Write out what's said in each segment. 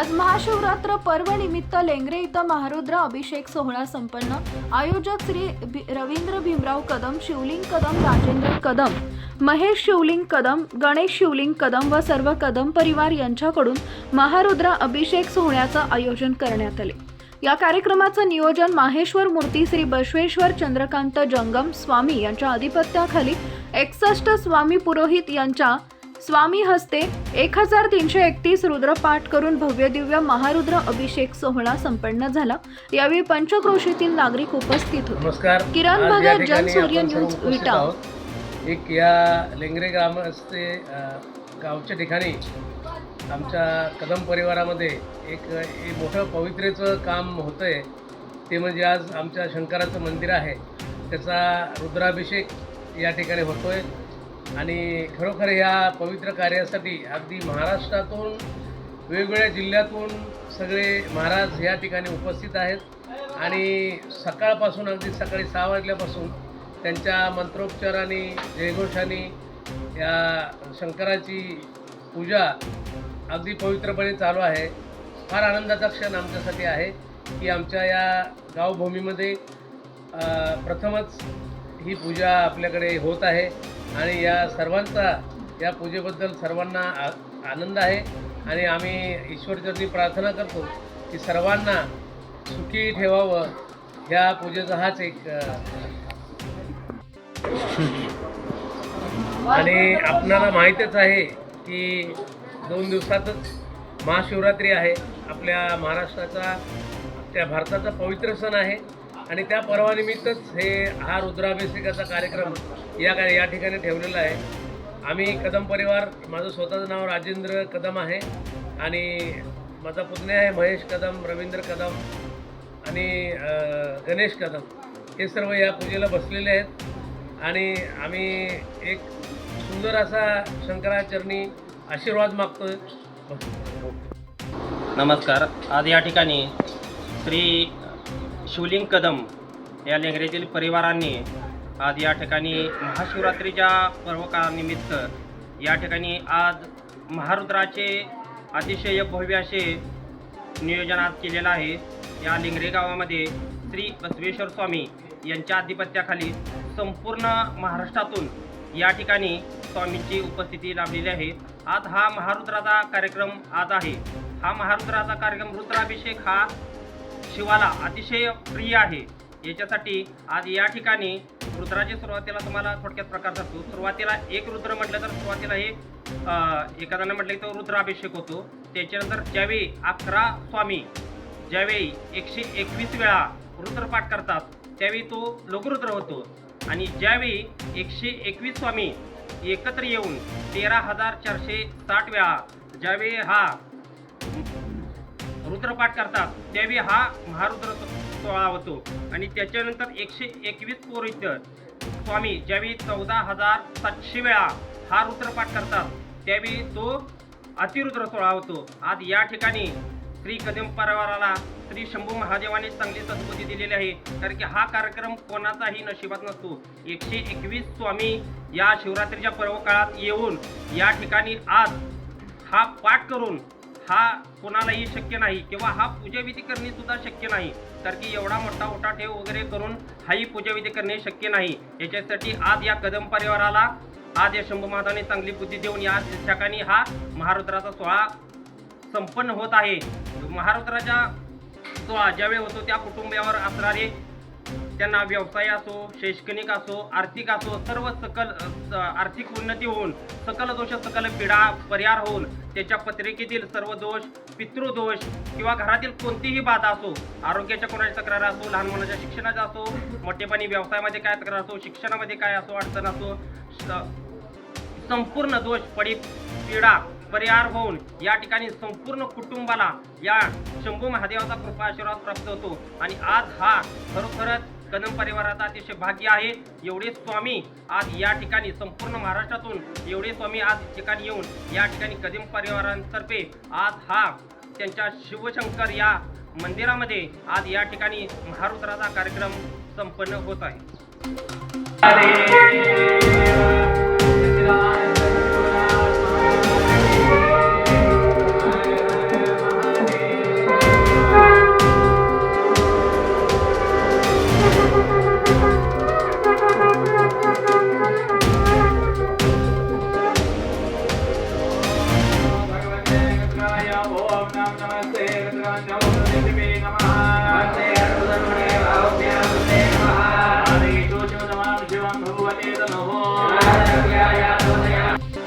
आज महाशिवरात्र पर्व निमित्त लेंगरे इथं महारुद्र अभिषेक सोहळा संपन्न. आयोजक श्री भि- रवींद्र भीमराव कदम शिवलिंग कदम राजेंद्र कदम महेश शिवलिंग कदम गणेश शिवलिंग कदम व सर्व कदम परिवार यांच्याकडून महारुद्र अभिषेक सोहळ्याचं आयोजन करण्यात आले. या कार्यक्रमाचं नियोजन माहेश्वर मूर्ती श्री बसवेश्वर चंद्रकांत जंगम स्वामी यांच्या अधिपत्याखाली एकसष्ट स्वामी पुरोहित यांच्या स्वामी हस्ते एक हजार तीनशे एकतीस रुद्रपाठ करून भव्य दिव्य महारुद्र अभिषेक सोहळा संपन्न झाला. यावेळी पंचक्रोशीतील नागरिक उपस्थित होते. नमस्कार. किरण भगत, जनसूर्य न्यूज, विटा. एक या लेंगरे ग्रामस्थे गावच्या ठिकाणी आमच्या कदम परिवारामध्ये एक एक मोठं पवित्रेचं काम होतं आहे ते म्हणजे आज आमच्या शंकराचं मंदिर आहे. त्याचा रुद्राभिषेक या ठिकाणी होतो आहे आणि खरोखर ह्या पवित्र कार्यासाठी अगदी महाराष्ट्रातून वेगवेगळ्या जिल्ह्यातून सगळे महाराज या ठिकाणी उपस्थित आहेत. आणि सकाळपासून अगदी सकाळी सहा वाजल्यापासून त्यांच्या मंत्रोपचाराने जयघोषाने या शंकराची पूजा अगदी पवित्रपणे चालू आहे. फार आनंदाचा क्षण आमच्यासाठी आहे की आमच्या या गावभूमीमध्ये प्रथमच ही पूजा आपल्याकडे होत आहे. आणि या सर्वांचा या पूजेबद्दल सर्वांना आ आनंद आहे. आणि आम्ही ईश्वरचरणी प्रार्थना करतो की सर्वांना सुखी ठेवावं. ह्या पूजेचा हाच एक आणि आपणाला माहीतच आहे की दोन दिवसातच महाशिवरात्री आहे. आपल्या महाराष्ट्राचा त्या भारताचा पवित्र सण आहे. आणि त्या पर्वानिमित्तच हे हा रुद्राभिषेकाचा कार्यक्रम या का या ठिकाणी ठेवलेला आहे. आम्ही कदम परिवार माझं स्वतःचं नाव राजेंद्र कदम आहे आणि माझा पुतण्या आहे महेश कदम रवींद्र कदम आणि गणेश कदम. हे सर्व या पूजेला बसलेले आहेत आणि आम्ही एक सुंदर असा शंकराचरणी आशीर्वाद मागतो नमस्कार. आज या ठिकाणी श्री शिवलिंग कदम या लेंगरेतील परिवारांनी आज या ठिकाणी महाशिवरात्रीच्या पर्वकाळानिमित्त या ठिकाणी आज महारुद्राचे अतिशय भव्य असे नियोजन आज केलेलं आहे. या लिंगरे गावामध्ये श्री बसवेश्वर स्वामी यांच्या अधिपत्याखाली संपूर्ण महाराष्ट्रातून या ठिकाणी स्वामींची उपस्थिती लाभलेली आहे. आज हा महारुद्राचा कार्यक्रम आज आहे. हा महारुद्राचा कार्यक्रम रुद्राभिषेक हा शिवाला अतिशय प्रिय आहे. याच्यासाठी आज या ठिकाणी रुद्राची सुरुवातीला तुम्हाला थोडक्यात प्रकार सांगतो. सुरुवातीला एक रुद्र म्हटलं तर सुरुवातीला हे अं, एखाद्यानं म्हटलं की तो रुद्राभिषेक होतो. त्याच्यानंतर ज्यावेळी अकरा स्वामी ज्यावेळी एकशे एकवीस वेळा रुद्रपाठ करतात त्यावेळी तो लघुरुद्र होतो. आणि ज्यावेळी एकशे एकवीस स्वामी एकत्र येऊन तेरा हजार चारशे साठ वेळा ज्यावेळी हा रुद्रपाठ करतात त्यावेळी हा महारुद्र सोहळा होतो. आणि त्याच्यानंतर एकशे एकवीस पोरित स्वामी ज्यावेळी चौदा हजार सातशे वेळा हा रुद्रपाठ करतात त्यावेळी तो अतिरुद्र सोहळा होतो. आज या ठिकाणी श्री कदम परिवाराला श्री शंभू महादेवाने चांगली सद्बुद्धी दिलेली आहे. कारण की हा कार्यक्रम कोणाचाही नशिबात नसतो. एकशे एकवीस स्वामी या शिवरात्रीच्या पर्व काळात येऊन या ठिकाणी आज हा पाठ करून हा कोणालाही शक्य नाही किंवा हा पूजाविधी करणे सुद्धा शक्य नाही. तर की एवढा मोठा ओटा ठेव वगैरे करून हाही पूजाविधी करणे शक्य नाही. याच्यासाठी आज या कदम परिवाराला आज या शंभू महादाने चांगली बुद्धी देऊन या ठिकाणी हा महारुद्राचा सोहळा संपन्न होत आहे. महारुद्राच्या सोहळा ज्यावेळी होतो त्या कुटुंबावर असणारे त्यांना व्यवसाय असो शैक्षणिक असो आर्थिक असो सर्व सकल स- आर्थिक उन्नती होऊन सकल दोष सकल पिढा परिहार होऊन त्याच्या पत्रिकेतील सर्व दोष पितृदोष किंवा घरातील कोणतीही बाधा असो आरोग्याच्या कोणाची तक्रार असो लहान मुलाच्या शिक्षणाचा असो मोठेपणी व्यवसायामध्ये काय तक्रार असो शिक्षणामध्ये काय असो अडचण असो स- संपूर्ण दोष पडी पिढा परिहार होऊन या ठिकाणी संपूर्ण कुटुंबाला या शंभू महादेवाचा कृपा आशीर्वाद प्राप्त होतो. आणि आज हा खरोखरच कदम परिवाराचा अतिशय भाग्य आहे. एवढे स्वामी आज या ठिकाणी संपूर्ण महाराष्ट्रातून एवढे स्वामी आज ठिकाणी येऊन या ठिकाणी कदम परिवारांतर्फे आज हा त्यांच्या शिवशंकर या मंदिरामध्ये आज या ठिकाणी महारुद्राचा कार्यक्रम संपन्न होत आहे.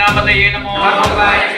നാമതയേ നമോ നാമതയേ നമോ